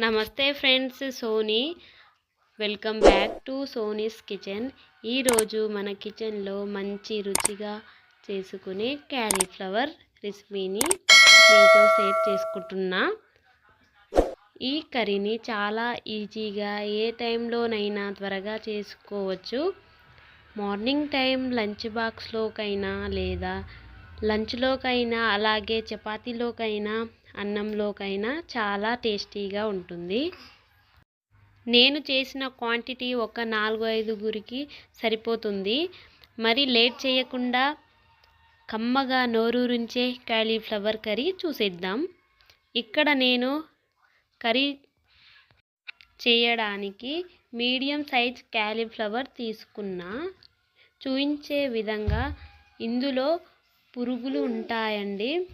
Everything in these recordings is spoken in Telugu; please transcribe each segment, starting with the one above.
నమస్తే friends Soni. Welcome back to Soni's kitchen. ఈరోజు మన కిచెన్లో మంచి రుచిగా చేసుకునే క్యాలీఫ్లవర్ రెసిపీని మీతో షేర్ చేసుకుంటున్నా. ఈ కర్రీని చాలా ఈజీగా ఏ టైంలోనైనా త్వరగా చేసుకోవచ్చు. మార్నింగ్ టైం లంచ్ బాక్స్లోకైనా లేదా లంచ్లోకైనా అలాగే చపాతీలోకైనా అన్నంలోకైనా చాలా టేస్టీగా ఉంటుంది. నేను చేసిన క్వాంటిటీ ఒక నాలుగు ఐదుగురికి సరిపోతుంది. మరి లేట్ చేయకుండా కమ్మగా నోరూరించే క్యాలీఫ్లవర్ కర్రీ చూసేద్దాం. ఇక్కడ నేను కర్రీ చేయడానికి మీడియం సైజ్ క్యాలీఫ్లవర్ తీసుకున్నా. చూపించే విధంగా ఇందులో పురుగులు ఉంటాయండి.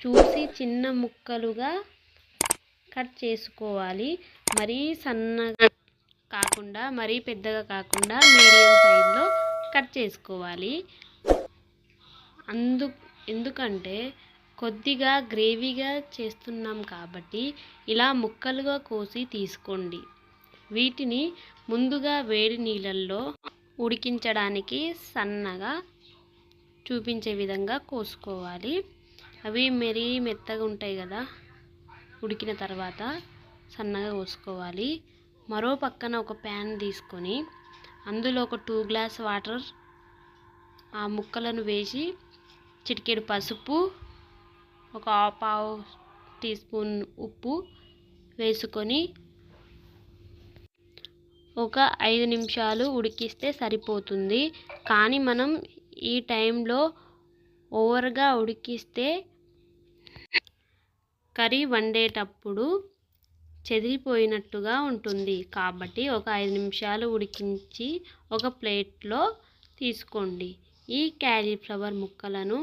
చూసి చిన్న ముక్కలుగా కట్ చేసుకోవాలి. మరీ సన్నగా కాకుండా మరీ పెద్దగా కాకుండా మీడియం సైజులో కట్ చేసుకోవాలి. అందు ఎందుకంటే కొద్దిగా గ్రేవీగా చేస్తున్నాం కాబట్టి ఇలా ముక్కలుగా కోసి తీసుకోండి. వీటిని ముందుగా వేడి నీళ్ళల్లో ఉడికించడానికి సన్నగా చూపించే విధంగా కోసుకోవాలి. అవి మరీ మెత్తగా ఉంటాయి కదా ఉడికిన తర్వాత సన్నగా కోసుకోవాలి. మరో పక్కన ఒక ప్యాన్ తీసుకొని అందులో ఒక టూ గ్లాస్ వాటర్ ఆ ముక్కలను వేసి చిటికెడు పసుపు ఒక పావు టీ స్పూన్ ఉప్పు వేసుకొని ఒక ఐదు నిమిషాలు ఉడికిస్తే సరిపోతుంది. కానీ మనం ఈ టైంలో ఓవర్గా ఉడికిస్తే కర్రీ వండేటప్పుడు చెదిరిపోయినట్టుగా ఉంటుంది. కాబట్టి ఒక ఐదు నిమిషాలు ఉడికించి ఒక ప్లేట్లో తీసుకోండి. ఈ క్యాలీఫ్లవర్ ముక్కలను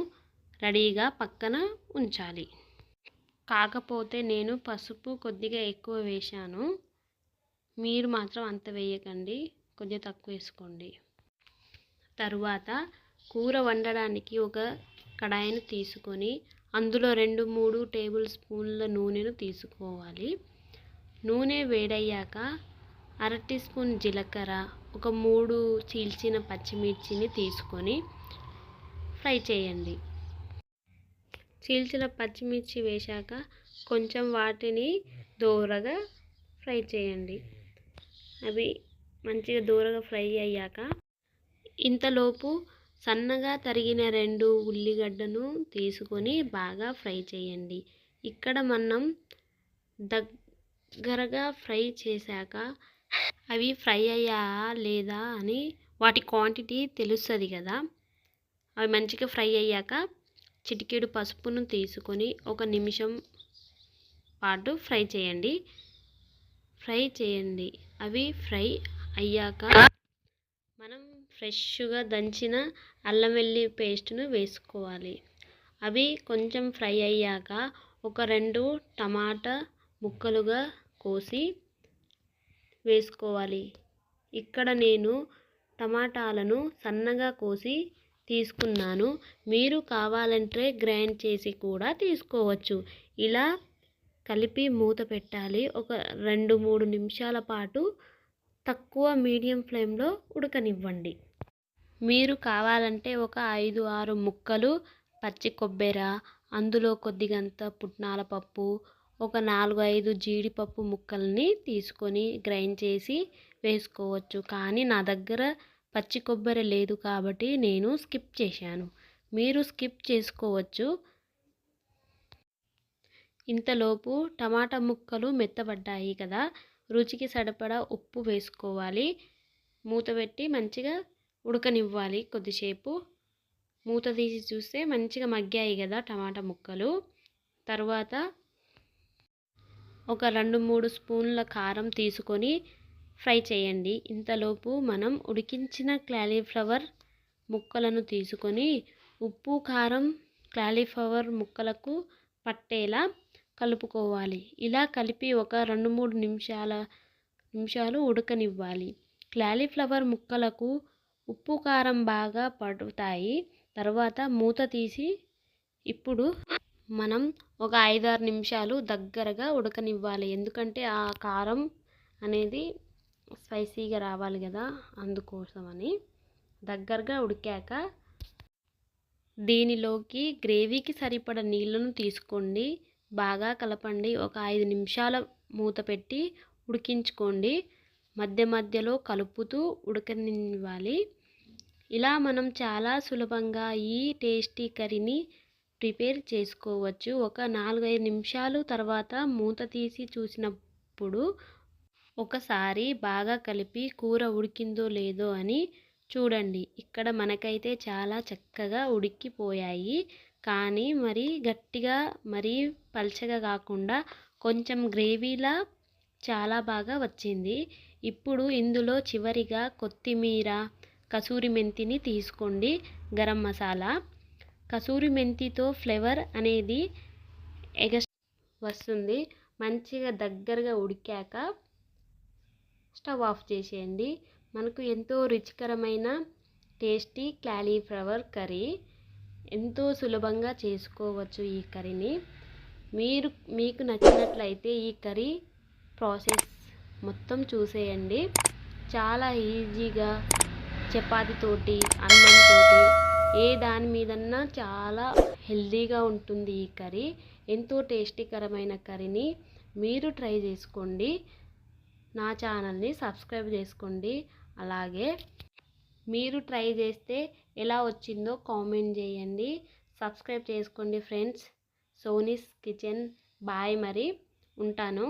రెడీగా పక్కన ఉంచాలి. కాకపోతే నేను పసుపు కొద్దిగా ఎక్కువ వేశాను. మీరు మాత్రం అంత వేయకండి. కొద్దిగా తక్కువ వేసుకోండి. తరువాత కూర వండడానికి ఒక కడాయిని తీసుకొని అందులో రెండు మూడు టేబుల్ స్పూన్ల నూనెను తీసుకోవాలి. నూనె వేడయ్యాక అర టీ స్పూన్ జీలకర్ర ఒక మూడు చీల్చిన పచ్చిమిర్చిని తీసుకొని ఫ్రై చేయండి. చీల్చిన పచ్చిమిర్చి వేశాక కొంచెం వాటిని దూరగా ఫ్రై చేయండి. అవి మంచిగా దూరగా ఫ్రై అయ్యాక ఇంతలోపు సన్నగా తరిగిన రెండు ఉల్లిగడ్డను తీసుకొని బాగా ఫ్రై చేయండి. ఇక్కడ మనం దగ్గరగా ఫ్రై చేశాక అవి ఫ్రై అయ్యా లేదా అని వాటి క్వాంటిటీ తెలుస్తుంది కదా. అవి మంచిగా ఫ్రై అయ్యాక చిటికెడు పసుపును తీసుకొని ఒక నిమిషం పాటు ఫ్రై చేయండి. ఫ్రై చేయండి. అవి ఫ్రై అయ్యాక మనం ఫ్రెష్గా దంచిన అల్లం వెల్లి పేస్ట్ను వేసుకోవాలి. అవి కొంచెం ఫ్రై అయ్యాక ఒక రెండు టమాటా ముక్కలుగా కోసి వేసుకోవాలి. ఇక్కడ నేను టమాటాలను సన్నగా కోసి తీసుకున్నాను. మీరు కావాలంటే గ్రైండ్ చేసి కూడా తీసుకోవచ్చు. ఇలా కలిపి మూత పెట్టాలి. ఒక రెండు మూడు నిమిషాల పాటు తక్కువ మీడియం ఫ్లేమ్లో ఉడకనివ్వండి. మీరు కావాలంటే ఒక ఐదు ఆరు ముక్కలు పచ్చి కొబ్బరి అందులో కొద్దిగంత పుట్నాల పప్పు ఒక నాలుగు ఐదు జీడిపప్పు ముక్కల్ని తీసుకొని గ్రైండ్ చేసి వేసుకోవచ్చు. కానీ నా దగ్గర పచ్చి కొబ్బరి లేదు కాబట్టి నేను స్కిప్ చేశాను. మీరు స్కిప్ చేసుకోవచ్చు. ఇంతలోపు టమాటా ముక్కలు మెత్తబడ్డాయి కదా రుచికి సరిపడా ఉప్పు వేసుకోవాలి. మూత పెట్టి మంచిగా ఉడకనివ్వాలి కొద్దిసేపు. మూత తీసి చూస్తే మంచిగా మగ్గాయి కదా టమాటా ముక్కలు. తర్వాత ఒక రెండు మూడు స్పూన్ల కారం తీసుకొని ఫ్రై చేయండి. ఇంతలోపు మనం ఉడికించిన క్లాలీఫ్లవర్ ముక్కలను తీసుకొని ఉప్పు కారం క్లాలీఫ్లవర్ ముక్కలకు పట్టేలా కలుపుకోవాలి. ఇలా కలిపి ఒక రెండు మూడు నిమిషాల నిమిషాలు ఉడకనివ్వాలి. క్లాలీఫ్లవర్ ముక్కలకు ఉప్పు కారం బాగా పడుతాయి. తర్వాత మూత తీసి ఇప్పుడు మనం ఒక ఐదారు నిమిషాలు దగ్గరగా ఉడకనివ్వాలి. ఎందుకంటే ఆ కారం అనేది స్పైసీగా రావాలి కదా అందుకోసమని. దగ్గరగా ఉడికాక దీనిలోకి గ్రేవీకి సరిపడ నీళ్ళను తీసుకోండి. బాగా కలపండి. ఒక ఐదు నిమిషాల మూత పెట్టి ఉడికించుకోండి. మధ్య మధ్యలో కలుపుతూ ఉడకనివ్వాలి. ఇలా మనం చాలా సులభంగా ఈ టేస్టీ కర్రీని ప్రిపేర్ చేసుకోవచ్చు. ఒక నాలుగైదు నిమిషాలు తర్వాత మూత తీసి చూసినప్పుడు ఒకసారి బాగా కలిపి కూర ఉడికిందో లేదో అని చూడండి. ఇక్కడ మనకైతే చాలా చక్కగా ఉడికిపోయాయి. కానీ మరి గట్టిగా మరీ పల్చగా కాకుండా కొంచెం గ్రేవీలా చాలా బాగా వచ్చింది. ఇప్పుడు ఇందులో చివరిగా కొత్తిమీర కసూరి మెంతిని తీసుకోండి గరం మసాలా. కసూరి మెంతితో ఫ్లేవర్ అనేది ఎగ వస్తుంది. మంచిగా దగ్గరగా ఉడికాక స్టవ్ ఆఫ్ చేసేయండి. మనకు ఎంతో రుచికరమైన టేస్టీ క్యాలీఫ్లవర్ కర్రీ. ఎంతో సులభంగా చేసుకోవచ్చు ఈ కర్రీని. మీరు మీకు నచ్చినట్లయితే ఈ కర్రీ ప్రాసెస్ మొత్తం చూసేయండి. చాలా ఈజీగా చపాతీతోటి అన్నంతోటి ఏ దాని మీదన్నా చాలా హెల్దీగా ఉంటుంది ఈ కర్రీ. ఎంతో టేస్టీకరమైన కర్రీని మీరు ట్రై చేసుకోండి. నా ఛానల్ని సబ్స్క్రైబ్ చేసుకోండి. అలాగే మీరు ట్రై చేస్తే ఎలా వచ్చిందో కామెంట్ చేయండి. సబ్స్క్రైబ్ చేసుకోండి ఫ్రెండ్స్. సోనీస్ కిచెన్. బాయ్ మరి. ఉంటాను.